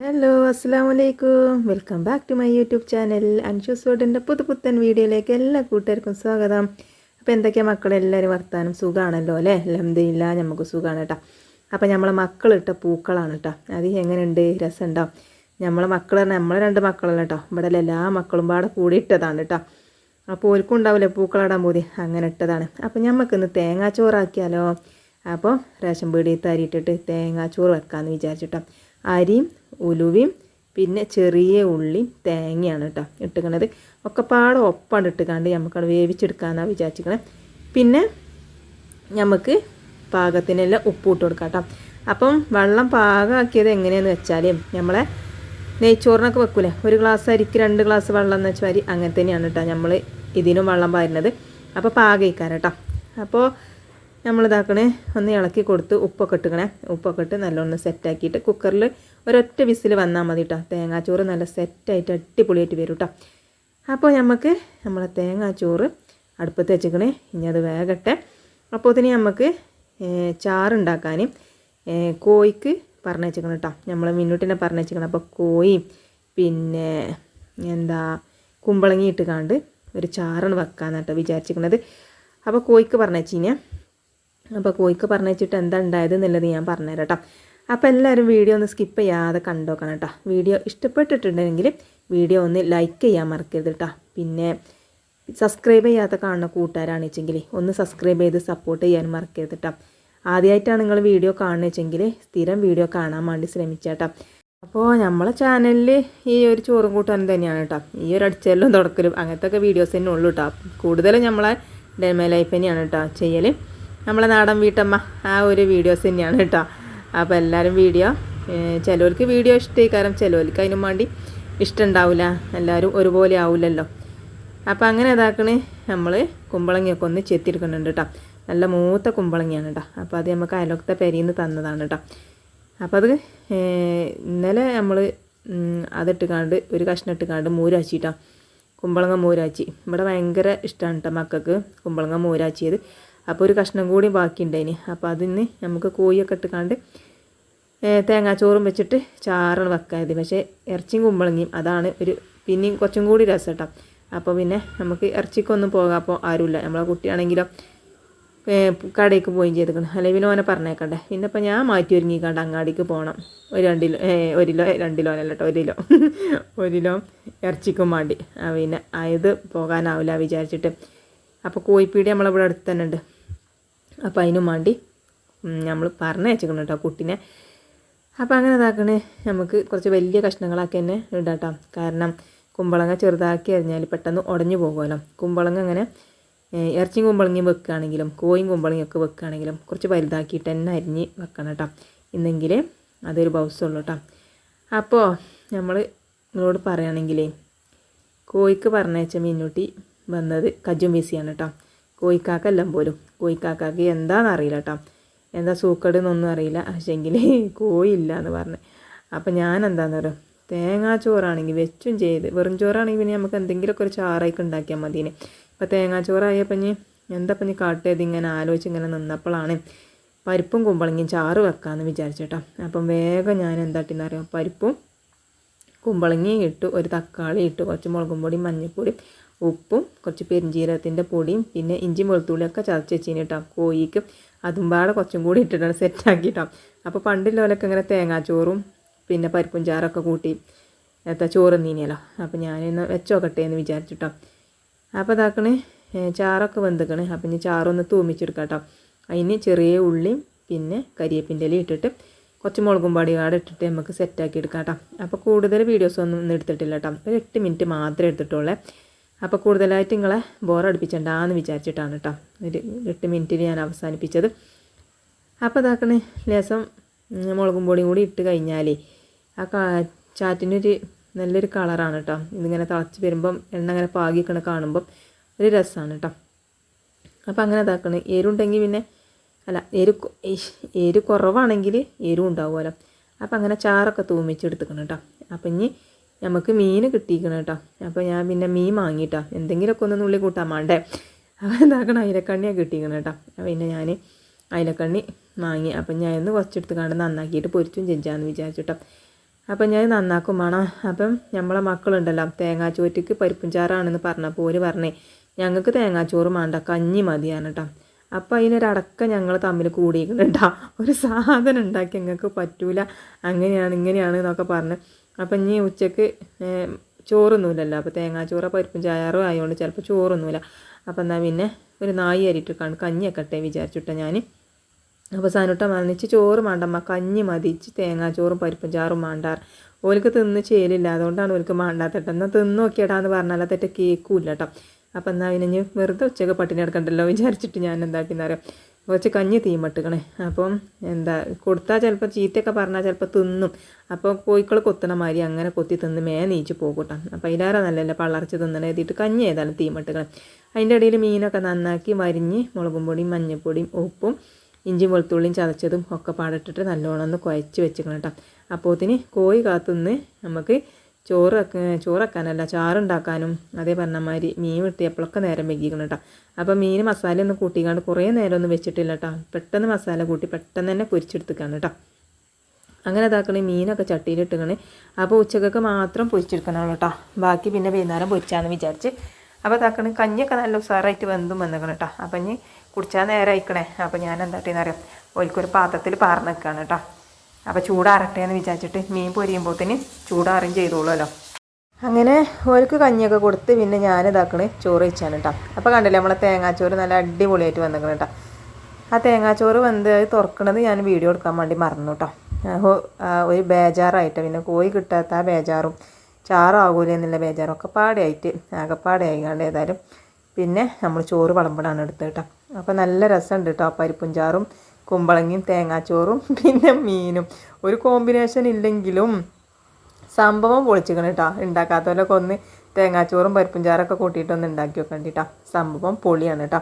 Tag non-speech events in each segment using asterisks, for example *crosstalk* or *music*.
Hello അസ്സാം വലൈക്കും welcome back to my YouTube channel Anshu's വേർഡിന്റെ പുതു പുത്തൻ വീഡിയോയിലേക്ക് എല്ലാ കൂട്ടുകാർക്കും സ്വാഗതം. അപ്പോൾ എന്തൊക്കെയാണ് മക്കളെല്ലാവരും വർത്താനം? സുഖമാണല്ലോ അല്ലേ? ലംബിയില്ല നമുക്ക് സുഖമാണ് കേട്ടോ. അപ്പോൾ നമ്മളെ മക്കളിട്ട പൂക്കളാണ് കേട്ടോ. അത് എങ്ങനെയുണ്ട്? രസമുണ്ടോ? നമ്മളെ മക്കൾ നമ്മളെ രണ്ട് മക്കളല്ല കേട്ടോ. ഇവിടെ എല്ലാ മക്കളും പാടെ കൂടി ഇട്ടതാണ് കേട്ടോ. അപ്പോൾ ഓർക്കും ഉണ്ടാവില്ലേ പൂക്കളാടാൻ പോതി? അങ്ങനെ ഇട്ടതാണ്. അപ്പോൾ നമുക്കിന്ന് തേങ്ങാച്ചോറാക്കിയാലോ അപ്പോൾ റേഷൻ പീടിയിൽ തരിയിട്ടിട്ട് തേങ്ങാച്ചോറ് വെക്കാമെന്ന് വിചാരിച്ചിട്ടോ അരിയും ഉലുവയും പിന്നെ ചെറിയ ഉള്ളി തേങ്ങയാണ് കേട്ടോ ഇട്ടുക്കണത്. ഒക്കെ പാടെ ഒപ്പാണ് ഇട്ടുകാണ്ട് നമുക്കത് വേവിച്ചെടുക്കാമെന്നാണ് വിചാരിച്ചിരിക്കണേ പിന്നെ നമുക്ക് പാകത്തിനെല്ലാം ഉപ്പ് ഇട്ട് കൊടുക്കാം കേട്ടോ. അപ്പം വെള്ളം പാകമാക്കിയത് എങ്ങനെയാണെന്ന് വെച്ചാൽ നമ്മളെ നെയ്ച്ചോറിനൊക്കെ വെക്കൂലേ? ഒരു ഗ്ലാസ് അരിക്ക് രണ്ട് ഗ്ലാസ് വെള്ളം എന്ന് വെച്ചാൽ അരി അങ്ങനെ തന്നെയാണ് കേട്ടോ നമ്മൾ ഇതിനും വെള്ളം പാരുന്നത്. അപ്പോൾ പാകയിക്കാൻ കേട്ടോ. അപ്പോൾ നമ്മൾ ഇതാക്കണേ ഒന്ന് ഇളക്കി കൊടുത്ത് ഉപ്പൊക്കെ ഇട്ടുക്കണേ. ഉപ്പൊക്കെ ഇട്ട് നല്ലോണം സെറ്റാക്കിയിട്ട് കുക്കറിൽ ഒരൊറ്റ വിസിൽ വന്നാൽ മതി കേട്ടോ തേങ്ങാച്ചോറ് നല്ല സെറ്റായിട്ട് അടിപൊളിയായിട്ട് വരും കേട്ടോ അപ്പോൾ നമുക്ക് നമ്മളെ തേങ്ങാച്ചോറ് അടുപ്പത്ത് വെച്ചിക്കണേ ഇനി അത് വേഗട്ടെ അപ്പോൾ ഇതിന് നമുക്ക് ചാറുണ്ടാക്കാൻ കോഴിക്ക് പറഞ്ഞു വെച്ചിക്കണം കേട്ടോ നമ്മൾ മിന്നൂട്ടിനെ പറഞ്ഞു വെച്ചിക്കണം അപ്പോൾ കോഴി പിന്നെ എന്താ കുമ്പളങ്ങി ഇട്ട് കാണ്ട് ഒരു ചാറാണ് വെക്കാന്നാട്ടോ വിചാരിച്ചിരിക്കുന്നത് അപ്പോൾ കോഴിക്ക് പറഞ്ഞു വെച്ചിങ്ങനെ അപ്പോൾ കോയിക്ക് പറഞ്ഞു വെച്ചിട്ട് എന്താ ഉണ്ടായത് എന്നുള്ളത് ഞാൻ പറഞ്ഞുതരാം കേട്ടോ അപ്പോൾ എല്ലാവരും വീഡിയോ ഒന്ന് സ്കിപ്പ് ചെയ്യാതെ കണ്ടോക്കണം കേട്ടോ വീഡിയോ ഇഷ്ടപ്പെട്ടിട്ടുണ്ടെങ്കിൽ വീഡിയോ ഒന്ന് ലൈക്ക് ചെയ്യാൻ മറക്കരുത് കേട്ടോ പിന്നെ സബ്സ്ക്രൈബ് ചെയ്യാത്ത കാണുന്ന കൂട്ടുകാരാണെച്ചെങ്കിൽ ഒന്ന് സബ്സ്ക്രൈബ് ചെയ്ത് സപ്പോർട്ട് ചെയ്യാൻ മറക്കരുത് കേട്ടോ ആദ്യമായിട്ടാണ് നിങ്ങൾ വീഡിയോ കാണുന്നതെങ്കിൽ സ്ഥിരം വീഡിയോ കാണാൻ വേണ്ടി ശ്രമിച്ചേട്ടോ അപ്പോൾ നമ്മളെ ചാനലിൽ ഈ ഒരു ചോറും കൂട്ടാനും തന്നെയാണ് കേട്ടോ ഈ ഒരു അടിച്ചലും തുടക്കലും അങ്ങനത്തെ ഒക്കെ വീഡിയോസ് തന്നെ ഉള്ളൂ കേട്ടോ കൂടുതലും നമ്മളെ ഡെമ ലൈഫ് തന്നെയാണ് കേട്ടോ ചെയ്യൽ നമ്മളെ നാടൻ വീട്ടമ്മ. ആ ഒരു വീഡിയോസ് തന്നെയാണ് കേട്ടോ. അപ്പോൾ എല്ലാവരും വീഡിയോ ചിലവർക്ക് വീഡിയോ ഇഷ്ടമായി കാരണം ചിലവർക്ക് അതിനും വേണ്ടി ഇഷ്ടമുണ്ടാവില്ല എല്ലാവരും ഒരുപോലെ ആവില്ലല്ലോ അപ്പോൾ അങ്ങനെ ഇതാക്കണേ. നമ്മൾ കുമ്പളങ്ങിയൊക്കെ ഒന്ന് ചെത്തിയെടുക്കുന്നുണ്ട് കേട്ടോ. നല്ല മൂത്ത കുമ്പളങ്ങിയാണ് കേട്ടോ. അപ്പോൾ അത് നമുക്ക് അയലൊക്കത്തെ പെരിയിൽ തന്നതാണ് കേട്ടോ. അപ്പോൾ അത് ഇന്നലെ നമ്മൾ അതിട്ട് കാണ്ട് ഒരു കഷ്ണം ഇട്ട് മൂരാച്ചി മൂരാച്ചിട്ടാ കുമ്പളങ്ങ മൂരാച്ചി. ഇവിടെ ഭയങ്കര ഇഷ്ടമാണ് കേട്ടോ മക്കൾക്ക് കുമ്പളങ്ങ മൂരാച്ചിയത്. അപ്പോൾ ഒരു കഷ്ണം കൂടി ബാക്കിയുണ്ടായിന്. അപ്പോൾ അതിന് നമുക്ക് കോഴിയൊക്കെ ഇട്ടുകാണ്ട് തേങ്ങാച്ചോറും വെച്ചിട്ട് ചാറാണ് വെക്കാത് പക്ഷേ ഇറച്ചിയും കുമ്പളങ്ങിയും അതാണ് ഒരു പിന്നെയും കുറച്ചും കൂടി രസം കേട്ടോ അപ്പോൾ പിന്നെ നമുക്ക് ഇറച്ചിക്കൊന്നും പോകാം അപ്പോൾ ആരുമില്ല നമ്മളെ കുട്ടിയാണെങ്കിലോ കടയ്ക്ക് പോയി ചെയ്തേക്കണം അല്ലെങ്കിൽ പിന്നെ ഓനെ പറഞ്ഞേക്കണ്ടേ. പിന്നെ ഇപ്പം ഞാൻ മാറ്റി ഒരുങ്ങിക്കാണ്ട് അങ്ങാടിക്ക് പോകണം ഒരു രണ്ടിലോ ഒരിലോ ഒരു കിലോ രണ്ട് കേട്ടോ ഒരു കിലോ. *laughs* ഒരു ഇറച്ചിക്കും വേണ്ടി പിന്നെ അത് പോകാനാവില്ല വിചാരിച്ചിട്ട്. അപ്പോൾ കോഴിപ്പീടി നമ്മളിവിടെ അടുത്ത് തന്നെ ഉണ്ട്. അപ്പോൾ അതിനും വേണ്ടി നമ്മൾ പറഞ്ഞയച്ചിക്കണം കേട്ടോ കുട്ടീനെ. അപ്പോൾ അങ്ങനെ ഇതാക്കണേ നമുക്ക് കുറച്ച് വലിയ കഷ്ണങ്ങളാക്കി തന്നെ ഇടാട്ടോ. കാരണം കുമ്പളങ്ങ ചെറുതാക്കി അരിഞ്ഞാൽ പെട്ടെന്ന് ഉടഞ്ഞു പോകുമല്ലോ. കുമ്പളങ്ങ അങ്ങനെ ഇറച്ചിയും കുമ്പളങ്ങയും വെക്കുകയാണെങ്കിലും കോയും കുമ്പളങ്ങയും ഒക്കെ വെക്കുകയാണെങ്കിലും കുറച്ച് വലുതാക്കിയിട്ട് തന്നെ അരിഞ്ഞ് വെക്കണം കേട്ടോ ഇന്നെങ്കിൽ അതൊരു ബൗസുള്ളൂ കേട്ടോ അപ്പോൾ നമ്മൾ നിങ്ങളോട് പറയുകയാണെങ്കിലേ കോഴിക്ക് പറഞ്ഞയച്ച മീനൂട്ടി വന്നത് കജും വീസിയാണ് കേട്ടോ കോഴിക്കാക്കെല്ലാം പോലും. കോഴിക്കാക്കാക്ക് എന്താണെന്ന് അറിയില്ല കേട്ടോ എന്താ സൂക്കട് എന്നൊന്നും അറിയില്ല. പക്ഷേങ്കിൽ *laughs* കോയില്ല എന്ന് പറഞ്ഞു. അപ്പം ഞാൻ എന്താണെന്ന് പറയുക തേങ്ങാ ചോറാണെങ്കിൽ വെച്ചും ചെയ്ത്. വെറും ചോറാണെങ്കിൽ പിന്നെ നമുക്ക് എന്തെങ്കിലുമൊക്കെ ഒരു ചാറായിക്ക് ഉണ്ടാക്കിയാൽ മതിനെ. ഇപ്പം തേങ്ങാ ചോറായപ്പോൾ ഇനി എന്താ ഇപ്പം കാട്ടിയത് ഇങ്ങനെ ആലോചിച്ച് ഇങ്ങനെ നിന്നപ്പോഴാണ് പരിപ്പും കുമ്പളങ്ങിയും ചാറ് വെക്കാമെന്ന് വിചാരിച്ചിട്ടോ. അപ്പം വേഗം ഞാൻ എന്താട്ടിന്ന് അറിയാം? പരിപ്പും കുമ്പളങ്ങിയും ഇട്ടു. ഒരു തക്കാളി ഇട്ടു. കുറച്ച് മുളകും പൊടിയും മഞ്ഞൾപ്പൊടിയും ഉപ്പും കുറച്ച് പെരിഞ്ചീരകത്തിന്റെ പൊടിയും പിന്നെ ഇഞ്ചിയും വെളുത്തുള്ളിയൊക്കെ ചതച്ച് വെച്ചിന് കേട്ടോ കോഴിക്ക് അതും പാടെ കുറച്ചും കൂടി ഇട്ടിട്ടാണ് സെറ്റാക്കിയിട്ടാണ് അപ്പോൾ പണ്ടുള്ളവരൊക്കെ ഇങ്ങനെ തേങ്ങാച്ചോറും പിന്നെ പരിപ്പും ചാറൊക്കെ കൂട്ടി എത്താ ചോറ് നീനിയല്ലോ അപ്പോൾ ഞാനിന്ന് വെച്ചോക്കട്ടെ എന്ന് വിചാരിച്ചിട്ടോ അപ്പോൾ ഇതാക്കണേ ചാറൊക്കെ വെന്തുക്കണേ. അപ്പം ഇനി ചാറൊന്ന് തൂമിച്ചെടുക്കാം അതിന് ചെറിയ ഉള്ളിയും പിന്നെ കരിയേപ്പിന്റെ ഇല ഇട്ടിട്ട് കുറച്ച് മുളകും പാടികാട് ഇട്ടിട്ട് നമുക്ക് സെറ്റാക്കി എടുക്കാം കേട്ടോ അപ്പോൾ കൂടുതൽ വീഡിയോസ് ഒന്നും എടുത്തിട്ടില്ല കേട്ടോ ഒരു എട്ട് മിനിറ്റ് മാത്രമേ എടുത്തിട്ടുള്ളൂ. അപ്പോൾ കൂടുതലായിട്ട് നിങ്ങളെ ബോറടിപ്പിച്ചണ്ടാന്ന് വിചാരിച്ചിട്ടാണ് കേട്ടോ ഒരു എട്ട് മിനിറ്റിൽ ഞാൻ അവസാനിപ്പിച്ചത്. അപ്പോൾ ഇതാക്കണേ ലേസം മുളകും പൊടിയും കൂടി ഇട്ട് കഴിഞ്ഞാൽ ആ ചാറ്റിനൊരു നല്ലൊരു കളറാണ് കേട്ടോ ഇതിങ്ങനെ തിളച്ച് വരുമ്പം എണ്ണ അങ്ങനെ പാകിക്കണ കാണുമ്പം ഒരു രസമാണ് കേട്ടോ അപ്പോൾ അങ്ങനെ ഇതാക്കണേ എരുണ്ടെങ്കിൽ പിന്നെ അല്ല എരു എരു കുറവാണെങ്കിൽ എരു ഉണ്ടാവുമല്ലോ. അപ്പോൾ അങ്ങനെ ചാറൊക്കെ തൂമിച്ചെടുത്തുക്കണം കേട്ടോ അപ്പം ഇനി നമുക്ക് മീൻ കിട്ടിയിരിക്കണം കേട്ടോ. അപ്പോൾ ഞാൻ പിന്നെ മീൻ വാങ്ങിയിട്ടോ എന്തെങ്കിലുമൊക്കെ ഒന്ന് നുള്ളി കൂട്ടാൻ വേണ്ടേ അപ്പോൾ എന്താക്കണം? അയിലക്കണ്ണിയാണ് കിട്ടിയിരിക്കണം കേട്ടോ. പിന്നെ ഞാൻ അയിലക്കണ്ണി വാങ്ങി. അപ്പം ഞാൻ ഒന്ന് കുറച്ചെടുത്ത് കണ്ട് നന്നാക്കിയിട്ട് പൊരിച്ചും ചെഞ്ചാന്ന് വിചാരിച്ചിട്ടോ. അപ്പം ഞാൻ നന്നാക്കും വേണം അപ്പം നമ്മളെ മക്കളുണ്ടല്ലോ. തേങ്ങാച്ചോറ്റക്ക് പരിപ്പും ചാറാണെന്ന് പറഞ്ഞപ്പോൾ ഓര് പറഞ്ഞേ ഞങ്ങൾക്ക് തേങ്ങാച്ചോറ് വേണ്ട കഞ്ഞി മതിയാണ് കേട്ടോ അപ്പം അതിനൊരടക്കം ഞങ്ങൾ തമ്മിൽ കൂടിയിരിക്കുന്നുണ്ടാ ഒരു സാധനം ഉണ്ടാക്കി ഞങ്ങൾക്ക് പറ്റൂല. അങ്ങനെയാണ് ഇങ്ങനെയാണ് എന്നൊക്കെ പറഞ്ഞ് അപ്പം ഇനി ഉച്ചയ്ക്ക് ചോറൊന്നുമില്ലല്ലോ. അപ്പോൾ തേങ്ങാച്ചോറോ പരിപ്പും ചായാറോ ആയതുകൊണ്ട് ചിലപ്പോൾ ചോറൊന്നുമില്ല. അപ്പം എന്നാൽ പിന്നെ ഒരു നായി അരിട്ട് കാണും കഞ്ഞിയൊക്കെ വിചാരിച്ചിട്ടാ ഞാൻ അപ്പോൾ സാനുട്ട മന്നിച്ച് ചോറ് മാണ്ടമ്മ കഞ്ഞി മതിച്ച് തേങ്ങാച്ചോറും പരിപ്പും ചാറും മാണ്ടാർ ഓൽക്ക് തിന്ന് ചേലില്ല. അതുകൊണ്ടാണ് ഓൽക്ക് മാണ്ടാത്തട്ട എന്നാൽ തിന്ന് നോക്കിയടാന്ന് പറഞ്ഞാൽ തെറ്റ കേൾക്കൂല കേട്ടോ അപ്പം എന്നാൽ പിന്നെ വെറുതെ ഉച്ചയ്ക്ക് പട്ടിണി എടുക്കണ്ടല്ലോ വിചാരിച്ചിട്ട് ഞാൻ എന്താക്കിയെന്നറിയാം? കുറച്ച് കഞ്ഞി തീമട്ടിക്കണേ അപ്പം എന്താ കൊടുത്താൽ ചിലപ്പോൾ ചീത്തയൊക്കെ പറഞ്ഞാൽ ചിലപ്പോൾ തിന്നും. അപ്പോൾ കോഴിക്കൾ കൊത്തണ മാതിരി അങ്ങനെ കൊത്തി തിന്ന് മേ നീച്ച് പോകൂട്ടാ അപ്പോൾ അതിലേറെ നല്ലല്ല പള്ളർച്ച് തിന്നണേ എഴുതിയിട്ട് കഞ്ഞി ഏതായാലും തീമട്ടിക്കണം അതിന്റെ ഇടയിൽ മീനൊക്കെ നന്നാക്കി മരിഞ്ഞ് മുളകും പൊടിയും മഞ്ഞൾപ്പൊടിയും ഉപ്പും ഇഞ്ചിയും വെളുത്തുള്ളിയും ചതച്ചതും ഒക്കെ പാടിട്ടിട്ട് നല്ലോണം ഒന്ന് കുഴച്ച് വെച്ചിക്കണം കേട്ടോ അപ്പോത്തിന് കോഴി കാത്തുനിന്ന് നമുക്ക് ചോറ് ചോറ് വെക്കാനല്ല ചാറുണ്ടാക്കാനും അതേ പറഞ്ഞ മാതിരി മീൻ വെട്ടിയപ്പോഴൊക്കെ നേരം വെക്കിക്കണം കേട്ടോ അപ്പോൾ മീൻ മസാല ഒന്ന് കൂട്ടിക്കാണ്ട് കുറേ നേരം ഒന്നും വെച്ചിട്ടില്ല കേട്ടോ പെട്ടെന്ന് മസാല കൂട്ടി പെട്ടെന്ന് തന്നെ പൊരിച്ചെടുത്തിക്കാണ് കേട്ടോ അങ്ങനെ ഇതാക്കണേ മീനൊക്കെ ചട്ടിയിലിട്ടിക്കണേ. അപ്പോൾ ഉച്ചക്കൊക്കെ മാത്രം പൊരിച്ചെടുക്കണം കേട്ടോ ബാക്കി പിന്നെ വൈകുന്നേരം പൊരിച്ചാന്ന് വിചാരിച്ച്. അപ്പോൾ ഇതാക്കണേ കഞ്ഞിയൊക്കെ നല്ല ഉസാറായിട്ട് വെന്തും വന്നേക്കണം കേട്ടോ അപ്പം ഇനി കുടിച്ചാൽ നേരം അയക്കണേ അപ്പോൾ ഞാൻ എന്താ അറിയാം ഓൽക്കൊരു പാത്രത്തിൽ പാർന്ന് നിൽക്കുകയാണ് കേട്ടോ അപ്പോൾ ചൂടാറട്ടെ എന്ന് വിചാരിച്ചിട്ട് മീൻ പൊരിയുമ്പോഴത്തേന് ചൂടാറും ചെയ്തോളുമല്ലോ. അങ്ങനെ ഓർക്ക് കഞ്ഞിയൊക്കെ കൊടുത്ത് പിന്നെ ഞാൻ ഇതാക്കണ് ചോറ് വെച്ചാണ് കേട്ടോ അപ്പോൾ കണ്ടില്ലേ നമ്മളെ തേങ്ങാച്ചോറ് നല്ല അടിപൊളിയായിട്ട് വന്നിക്കണം കേട്ടോ ആ തേങ്ങാച്ചോറ് വെന്ത് തുറക്കണത് ഞാൻ വീഡിയോ എടുക്കാൻ വേണ്ടി മറന്നു കേട്ടോ ഒരു ബേജാറായിട്ട്. പിന്നെ കോഴി കിട്ടാത്ത ആ ബേജാറും ചാറാകൂല എന്നുള്ള ബേജാറും ഒക്കെ പാടെയായിട്ട് ആകെപ്പാടെ ആയിക്കാണ്ട് ഏതായാലും. പിന്നെ നമ്മൾ ചോറ് വിളമ്പടാണ് എടുത്തത് കേട്ടോ അപ്പോൾ നല്ല രസമുണ്ട് കേട്ടോ പരിപ്പും ചാറും. കുമ്പളങ്ങിയും തേങ്ങാച്ചോറും പിന്നെ മീനും. ഒരു കോമ്പിനേഷൻ ഇല്ലെങ്കിലും സംഭവം പൊളിച്ചിക്കണം കേട്ടോ ഉണ്ടാക്കാത്തവരൊക്കെ ഒന്ന് തേങ്ങാച്ചോറും പരിപ്പും ചാറൊക്കെ കൂട്ടിയിട്ടൊന്ന് ഉണ്ടാക്കി വെക്കണ്ടിട്ടാ സംഭവം പൊളിയാണ് കേട്ടോ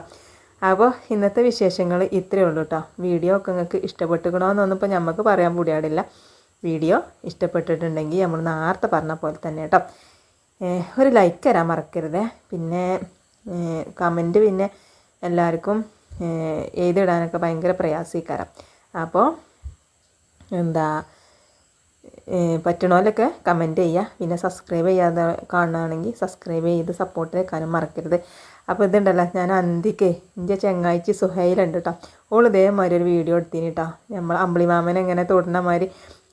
അപ്പോൾ ഇന്നത്തെ വിശേഷങ്ങൾ ഇത്രയേ ഉള്ളൂ കേട്ടോ വീഡിയോ ഒക്കെ നിങ്ങൾക്ക് ഇഷ്ടപ്പെട്ടുക്കണമെന്നൊന്നും ഇപ്പോൾ നമുക്ക് പറയാൻ കൂടിയാടില്ല വീഡിയോ ഇഷ്ടപ്പെട്ടിട്ടുണ്ടെങ്കിൽ നമ്മൾ നേരത്തെ പറഞ്ഞ പോലെ തന്നെ കേട്ടോ ഒരു ലൈക്ക് തരാൻ മറക്കരുത്. പിന്നെ കമന്റ് പിന്നെ എല്ലാവർക്കും ഏഹ് എഴുതിയിടാനൊക്കെ ഭയങ്കര പ്രയാസീക്കാരം. അപ്പോൾ എന്താ പറ്റണോലൊക്കെ കമന്റ് ചെയ്യുക പിന്നെ സബ്സ്ക്രൈബ് ചെയ്യാതെ കാണുകയാണെങ്കിൽ സബ്സ്ക്രൈബ് ചെയ്ത് സപ്പോർട്ട് വെക്കാനും മറക്കരുത്. അപ്പോൾ ഇതുണ്ടല്ലോ ഞാൻ അന്തിക്ക് എന്റെ ചെങ്ങാഴ്ച സുഹൈലുണ്ട് കേട്ടോ ഓൾ ഇതേമാതിരി ഒരു വീഡിയോ എടുത്തിന് കേട്ടോ നമ്മൾ അമ്പിളിമാമനെ എങ്ങനെ തൊടുന്ന മാതിരി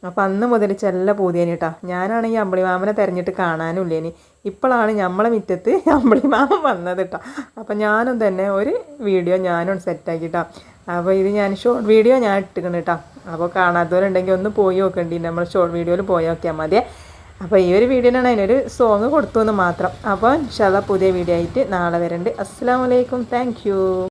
അപ്പോൾ അന്ന് മുതൽ ചെല്ല പൂതിയാണ് കേട്ടോ ഞാനാണെങ്കിൽ അമ്പിളിമാമനെ തിരഞ്ഞിട്ട് കാണാനുമില്ലേനി ഇപ്പോഴാണ് നമ്മളെ മുറ്റത്ത് *laughs* അമ്പിളിമാമൻ വന്നത് കേട്ടോ അപ്പം ഞാനും തന്നെ ഒരു വീഡിയോ ഞാനും സെറ്റാക്കി കേട്ടോ അപ്പോൾ ഇത് ഞാൻ ഷോർട്ട് വീഡിയോ ഞാൻ ഇട്ടിക്കണം കേട്ടോ അപ്പോൾ കാണാത്തവരുണ്ടെങ്കിൽ ഒന്ന് പോയി നോക്കണ്ടി. നമ്മൾ ഷോർട്ട് വീഡിയോയിൽ പോയി നോക്കിയാൽ മതി. അപ്പോൾ ഈ ഒരു വീഡിയോനാണ് അതിനൊരു സോങ് കൊടുത്തു എന്ന് മാത്രം അപ്പോൾ ഇൻഷാല്ല പുതിയ വീഡിയോ ആയിട്ട് നാളെ വരണ്ട്. അസ്സാം വലൈക്കും താങ്ക്